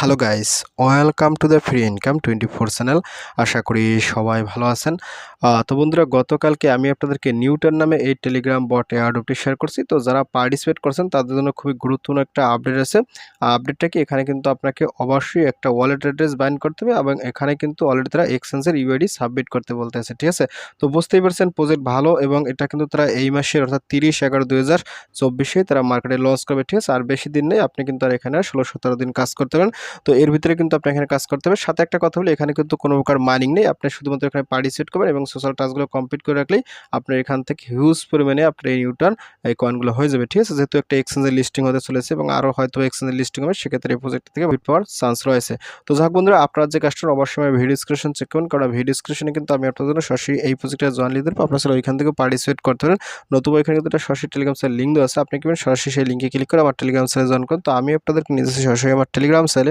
Hello guys welcome to the free income twenty four channel আশা করি সবাই ভালো আছেন। তো বন্ধুরা, গতকালকে আমি আপনাদেরকে নিউটন নামে এই টেলিগ্রাম বট এয়ারডপটি শেয়ার করছি। তো যারা পার্টিসিপেট করছেন, তাদের জন্য খুবই গুরুত্বপূর্ণ একটা আপডেট আছে। আপডেটটা কি? এখানে কিন্তু আপনাকে অবশ্যই একটা ওয়ালেট অ্যাড্রেস বাইন করতে হবে এবং এখানে কিন্তু অলরেডি তারা এক্সচেঞ্জের ইউআইডি সাবমিট করতে বলতেছে, ঠিক আছে? তো বুঝতেই পারছেন প্রজেক্ট ভালো এবং এটা কিন্তু তারা এই মাসের অর্থাৎ তিরিশ এগারো দুই হাজার চব্বিশে তারা মার্কেটে লঞ্চ করবে, ঠিক আছে? আর বেশি দিন নেই, আপনি কিন্তু আর এখানে ষোলো সতেরো দিন কাজ করতে পারেন। তো এর ভিতরে কিন্তু আপনি এখানে কাজ করতে হবে। সাথে একটা কথা বলি, এখানে কিন্তু কোনো প্রকার মাইনিং নেই। আপনি শুধুমাত্র এখানে পার্টিসিপেট করবেন এবং সোশ্যাল টাস্কগুলো কমপ্লিট করে রাখলেই আপনার এখান থেকে হিউজ পরিমাণে আপনার এই নিউটন এই কয়েনগুলো হয়ে যাবে। ঠিক আছে? যেহেতু একটা এক্সচেঞ্জের লিস্টিং হতে চলেছে এবং আরও হয়তো এক্সচেঞ্জের লিস্টিং হবে, সেক্ষেত্রে এই প্রজেক্ট থেকে ভিট পাওয়ার চান্স রয়েছে। তো যাক বন্ধুরা, আপনার যে কাস্টমার অবশ্যই ভিডিও ডিসক্রিপশন চেক করুন কারণ ভিডিও ডিসক্রিপশনে কিন্তু আমি আপনার জন্য সরাসরি এই প্রজেক্টের জয়েন লিখতে পারব আপনার ওইখান থেকে পার্টিসিপেট করতে পারেন। নতুবা এখানে কিন্তু একটা সরাসরি টেলিগ্রাম সেল লিঙ্ক দেওয়া আছে। আপনি কি করেন সরাসরি সেই লিঙ্কে ক্লিক করে আমার টেলিগ্রাম সেলে জয়েন করুন। তো আমি আপনাদেরকে যাচ্ছি সরাসরি আমার টেলিগ্রাম আর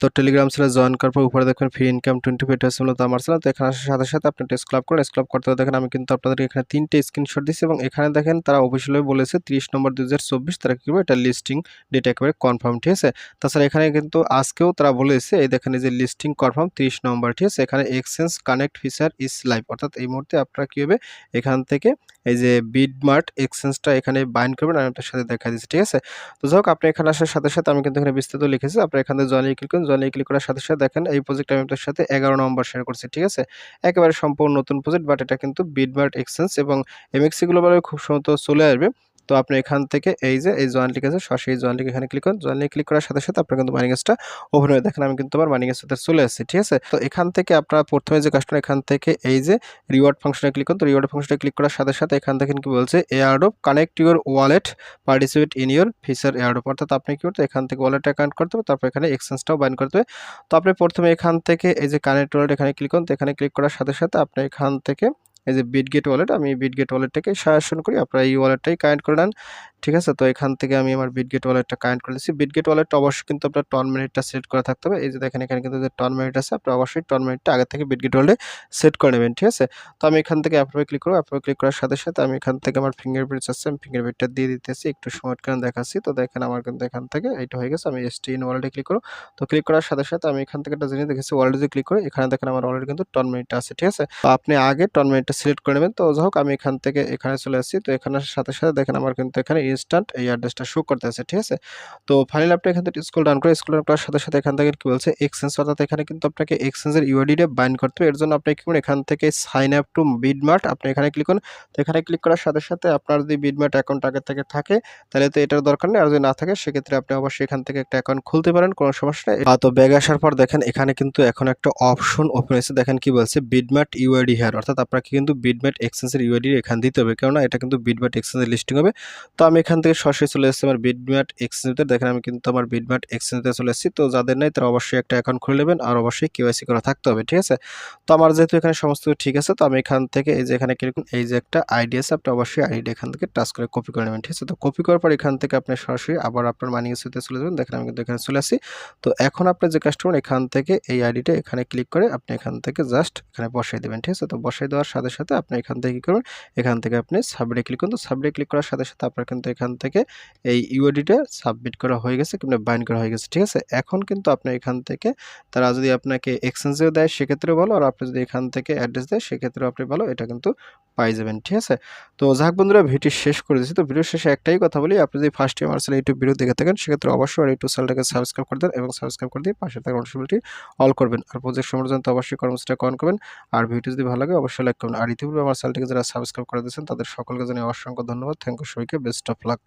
তো টেলিগ্রাম সেলে জয়েন করার পর উপরে দেখবেন ফ্রি ইনকাম টোয়েন্টি ফাইভ হচ্ছে মূলত আমার চ্যানেল তো এখানে আসার সাথে সাথে আপনি টেস্ট ক্লাব করেন ক্লাব করতে দেখেন আমি কিন্তু আপনাদের এখানে তিনটে স্ক্রিনশট দিচ্ছি এবং এখানে দেখেন তারা অফিসিয়ালি বলেছে তিরিশ নম্বর দুই হাজার চব্বিশ তারা কী এটা লিস্টিং ডেট একেবারে কনফার্ম ঠিক আছে? তাছাড়া এখানে কিন্তু আজকেও তারা বলেছে, এই দেখেন যে লিস্টিং কনফার্ম তিরিশ নম্বর, ঠিক আছে? এখানে exchange connect feature is live অর্থাৎ এই মুহূর্তে আপনারা কী হবে, এখান থেকে এই যে বিডমার্ট এক্সচেঞ্জটা এখানে বাইন্ড করবেন, আমি আপনার সাথে দেখা দিচ্ছি, ঠিক আছে? তো যাই হোক, আপনি এখানে আসার সাথে সাথে আমি কিন্তু এখানে বিস্তারিত লিখেছি আপনি এখানে জয়েন ক্লিক করুন ক্লিক করার সাথে সাথে দেখেন, এই প্রজেক্ট আমি আপনার সাথে এগারো নম্বর শেয়ার করছি, ঠিক আছে? একেবারে সম্পূর্ণ নতুন প্রজেক্ট বাট এটা কিন্তু বিডমার্ট এক্সচেঞ্জ এবং এমএক্সি গ্লোবালে খুব সম্ভবত চলে আসবে। তো আপনি এখান থেকে এই যে, এই জয়েন লিখ আছে সরাসরি জয়েন লিখ এখানে ক্লিক করুন। জয়েন লিখ ক্লিক করার সাথে সাথে আপনার কিন্তু মানি গাছটা ওপেন হয়ে দেখেন, আমি কিন্তু আমার মানি গাছটা চলে আসছি, ঠিক আছে? তো এখান থেকে আপনারা প্রথমে যে কাস্টমার এখান থেকে এই যে রিওয়ার্ড ফাংশনে ক্লিক করুন। তো রিওয়ার্ড ফাংশনে ক্লিক করার সাথে সাথে এখান থেকে কি বলছে airdrop connect your wallet participate in your feature airdrop অর্থাৎ আপনি কি করতে এখান থেকে ওয়ালেট অ্যাকাউন্ট করতে হবে, তারপর এখানে এক্সচেঞ্জটাও বাইন করতে হবে। তো আপনি প্রথমে এখান থেকে এই যে কানেক্ট ওয়ালেট এখানে ক্লিক করুন। তো এখানে ক্লিক করার সাথে সাথে আপনি এখান থেকে এই যে বিটগেট ওয়ালেট আমি বিটগেট ওয়ালেটটাকে সাজেশন করি। আপনারা এই ওয়ালেটটাই কানেক্ট করে নেন। ঠিক আছে? তো এখান থেকে আমি আমার বিটগেট ওয়ালেটটা কানেক্ট করে দিচ্ছি বিটগেট ওয়ালেটটা অবশ্যই কিন্তু আপনার টন মিনিটটা সেট করা থাকতে হবে। এই যে দেখেন, এখানে কিন্তু যে টন মিনিট আছে আপনি অবশ্যই টন মিনিটটা আগে থেকে বিটগেট ওয়ালেটে সেট করে নেবেন, ঠিক আছে? তো আমি এখান থেকে অ্যাপ্রুভে ক্লিক করব। অ্যাপ্রুভে ক্লিক করার সাথে সাথে আমি এখান থেকে আমার ফিঙ্গারপ্রিন্ট আছে, আমি ফিঙ্গারপ্রিন্টটা দিয়ে দিতেছি। একটু সময় কেন দেখাচ্ছি। তো দেখেন, আমার কিন্তু এখান থেকে এইটা হয়ে গেছে, আমি এসটি ইন ওয়ালেটে ক্লিক করব। তো ক্লিক করার সাথে সাথে আমি এখান থেকে একটা জিনিস দেখেছি ওয়ালেটে ক্লিক করে, এখানে দেখেন আমার অলরেডি কিন্তু টন মিনিটটা আছে, ঠিক আছে? তো আপনি আগে টন মিনিটটা সিলেক্ট করে নেবেন। তো যাই হোক, আমি এখান থেকে এখানে চলে আসছি। তো এখানে সাথে সাথে দেখেন, আমার কিন্তু এখানে ইনস্ট্যান্ট এই অ্যাড্রেসটা শো করতে আছে, ঠিক আছে? তো ফাইনালি আপনি এখান থেকে স্কুল ডাউন করে স্কুল ডাউন করার সাথে সাথে এখান থেকে কি বলছে? এক্সচেঞ্জ অর্থাৎ এখানে কিন্তু আপনাকে এক্সচেঞ্জের ইউআইডিটা বাইন্ড করতে হবে। এর জন্য আপনি কি করুন? এখান থেকে সাইন আপ টু বিডমার্ট আপনি এখানে ক্লিক করুন। তো এখানে ক্লিক করার সাথে সাথে আপনার যদি বিডমার্ট অ্যাকাউন্ট আগে থেকে থাকে, তাহলে তো এটার দরকার নেই। আর যদি না থাকে, সেক্ষেত্রে আপনি অবশ্যই এখান থেকে একটা অ্যাকাউন্ট খুলতে পারেন, কোনো সমস্যা নেই। তো ব্যাগ আসার পর দেখেন, এখানে কিন্তু এখন একটা অপশন ওপেন হয়েছে। দেখেন কি বলছে? বিডমার্ট ইউআইডি হেয়ার অর্থাৎ আপনাকে কিন্তু বিডমার্ট এক্সচেঞ্জের ইউআইডি এখান দিতে হবে। কেননা এটা কিন্তু বিডমার্ট এক্সচেঞ্জের লিস্টিং হবে। তো আমি এখান থেকে সরাসরি চলে এসেছি আমার বিডমার্ট এক্সচেঞ্জের দেখেন, আমি কিন্তু আমার বিডমার্ট এক্সচেঞ্জে চলে এসেছি। তো যাদের নাই, তারা অবশ্যই একটা অ্যাকাউন্ট খুলে নেবেন আর অবশ্যই কেওয়াইসি করা থাকতে হবে, ঠিক আছে? তো আমার যেহেতু এখানে সমস্ত ঠিক আছে, তো আমি এখান থেকে এই যে এখানে ক্লিক এই যে একটা আইডি আছে, আপনি অবশ্যই আইডি এখান থেকে টাচ করে কপি করে নেবেন, ঠিক আছে? তো কপি করার পর এখান থেকে আপনি সরাসরি আবার আপনার মানি ইস্যুতে চলে যাবেন। দেখেন, আমি কিন্তু এখানে চলে আসি। তো এখন আপনার যে কাস্টমার এখান থেকে এই আইডিটা এখানে ক্লিক করে আপনি এখান থেকে জাস্ট এখানে বসাই দেবেন, ঠিক আছে? তো বসাই দেওয়ার সাথে সাথে আপনি এখান থেকে কী করবেন, এখান থেকে আপনি সাবমিটে ক্লিক করুন। তো সাবমিটে ক্লিক করার সাথে সাথে আপনার কিন্তু এখান থেকে এই ইউআইডিটা সাবমিট করা হয়ে গেছে কিংবা বাইন্ড করা হয়ে গেছে, ঠিক আছে? এখন কিন্তু আপনি এখান থেকে তারা যদি আপনাকে এক্সচেঞ্জেও দেয়, সেক্ষেত্রেও ভালো, আর আপনি যদি এখান থেকে অ্যাড্রেস দেয়, সেক্ষেত্রেও আপনি ভালো, এটা কিন্তু পাই যাবেন, ঠিক আছে? তো যাক বন্ধুরা ভিডিও শেষ করে দিচ্ছি তো ভিডিও শেষে একটাই কথা বলি, আপনি যদি ফার্স্ট টাইম আমার ইউটিউব ভিডিও দেখে থাকেন, সেক্ষেত্রে অবশ্যই আর ইউটিউব চ্যানেলটাকে সাবস্ক্রাইব করে দেন এবং সাবস্ক্রাইব করে দিয়ে পাশে থাকা নোটিফিকেশনটি অল করবেন। আর প্রজেক্ট সম্পর্কে অবশ্যই কর্মসূচিটা কন করবেন। আর ভিডিও যদি ভালো লাগে, অবশ্যই লাইক করবেন। আর ইতিপূর্বে আমার চ্যানেলটিকে যারা সাবস্ক্রাইব করে দিয়েছেন, তাদের সকলকে জানিয়ে অসংখ্য ধন্যবাদ। থ্যাংক ইউ সবাইকে বেস্ট of luck.